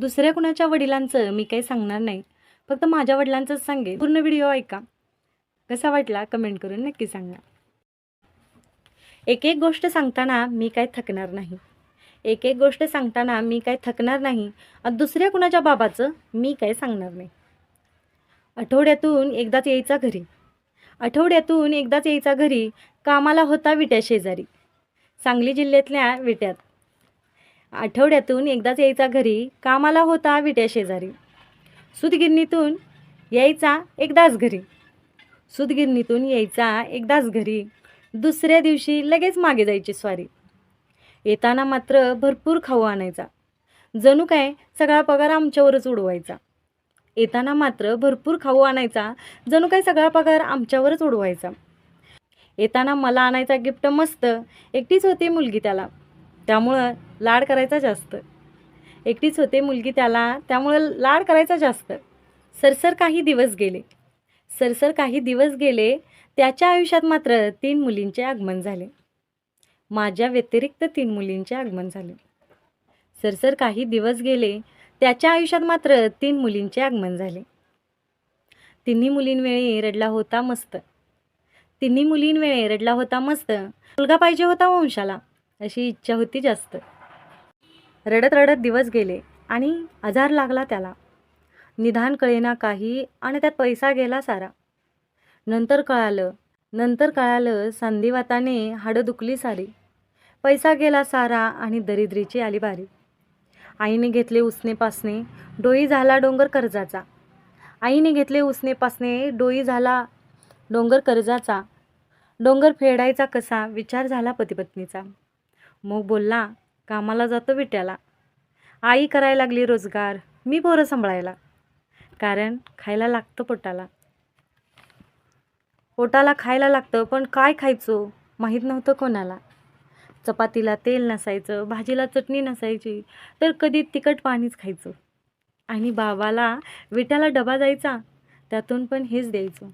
दुसऱ्या कुणाच्या वडिलांचं मी काही सांगणार नाही. फक्त माझ्या वडिलांचंच सांगेन. पूर्ण व्हिडिओ ऐका. कसा वाटला कमेंट करून नक्की सांगा. एक एक गोष्ट सांगताना मी काय थकणार नाही. एक एक गोष्ट सांगताना मी काय थकणार नाही आणि दुसऱ्या कुणाच्या बाबाचं मी काय सांगणार नाही. आठवड्यातून एकदाच यायचा घरी. आठवड्यातून एकदाच यायचा घरी. कामाला होता विट्या शेजारी. सांगली जिल्ह्यातल्या विट्यात. आठवड्यातून एकदाच यायचा घरी कामाला होता विट्या शेजारी. सुतगिरणीतून यायचा एकदाच घरी. सुतगिरणीतून यायचा एकदाच घरी. दुसऱ्या दिवशी लगेच मागे जायची स्वारी. येताना मात्र भरपूर खाऊ आणायचा. जणू काय सगळा पगार आमच्यावरच उडवायचा. येताना मात्र भरपूर खाऊ आणायचा. जणू काय सगळा पगार आमच्यावरच उडवायचा. येताना मला आणायचा गिफ्ट मस्त. एकटीच होती मुलगी त्याला. त्यामुळं लाड करायचा जास्त. एकटीच होते मुलगी त्याला त्यामुळं लाड करायचा जास्त. सरसर काही दिवस गेले. सरसर काही दिवस गेले त्याच्या आयुष्यात मात्र तीन मुलींचे आगमन झाले. माझ्या व्यतिरिक्त तीन मुलींचे आगमन झाले. सरसर काही दिवस गेले त्याच्या आयुष्यात मात्र तीन मुलींचे आगमन झाले. तिन्ही मुलींवेळी रडला होता मस्त. तिन्ही मुलींवेळी रडला होता मस्त. मुलगा पाहिजे होता वंशाला. अशी इच्छा होती जास्त. रडत रडत दिवस गेले आणि आजार लागला त्याला. निदान कळेना काही आणि त्यात पैसा गेला सारा. नंतर कळालं नंतर कळालं संधिवाताने हाडं दुखली सारी. पैसा गेला सारा आणि दरिद्रीची आली बारी आईने घेतले उसने पासने डोई झाला डोंगर कर्जाचा. आईने घेतले उसने पासने डोई झाला डोंगर कर्जाचा. डोंगर फेडायचा कसा विचार झाला पतीपत्नीचा. मग बोलला कामाला जातो विट्याला आई करायला लागली रोजगार मी पोरं सांभाळायला. कारण खायला लागतं पोटाला. पोटाला खायला लागतं पण काय खायचो माहीत नव्हतं कोणाला. चपातीला तेल नसायचं भाजीला चटणी नसायची तर कधी तिखट पाणीच खायचं. आणि बाबाला विट्याला डबा जायचा त्यातून पण हेच द्यायचं.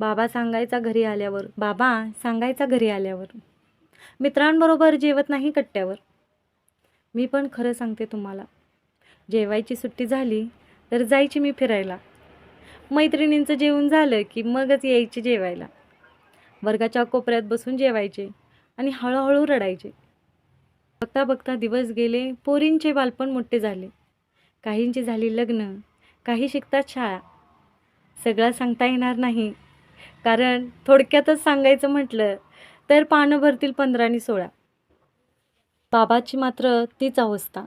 बाबा सांगायचा घरी आल्यावर बाबा सांगायचा घरी आल्यावर. मित्रांबरोबर जेवत नाही कट्ट्यावर. मी पण खरं सांगते तुम्हाला. जेवायची सुट्टी झाली तर जायची मी फिरायला. मैत्रिणींचं जेवण झालं की मगच यायची जेवायला. वर्गाच्या कोपऱ्यात बसून जेवायचे आणि हळूहळू रडायचे. बघता बघता दिवस गेले पोरींचे बालपण मोठे झाले. काहींची झाली लग्न काही शिकतात शाळा. सगळं सांगता येणार नाही. कारण थोडक्यातच सांगायचं म्हटलं तर पानं भरतील पंधरा आणि सोळा. बाबाची मात्र तीच अवस्था.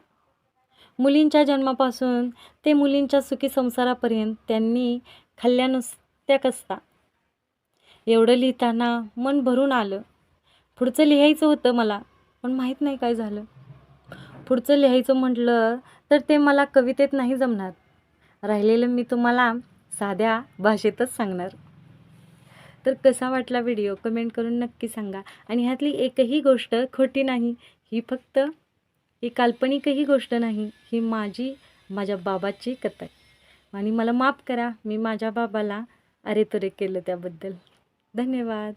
मुलींच्या जन्मापासून ते मुलींच्या सुखी संसारापर्यंत त्यांनी खाल्ल्या नुसत्या कसता. एवढं लिहिताना मन भरून आलं. पुढचं लिहायचं होतं मला पण माहीत नाही काय झालं. पुढचं लिहायचं म्हटलं तर ते मला कवितेत नाही जमणार. राहिलेलं मी तुम्हाला साध्या भाषेतच सांगणार. तर कसा वाटला व्हिडिओ? कमेंट करून नक्की सांगा. आणि ह्यातली एकही गोष्ट खोटी नाही. ही फक्त ही काल्पनिकही गोष्ट नाही. ही माझी माझ्या बाबाची कथा आहे. आणि मला माफ करा मी माझ्या बाबाला अरे तुरे केलं त्याबद्दल. धन्यवाद.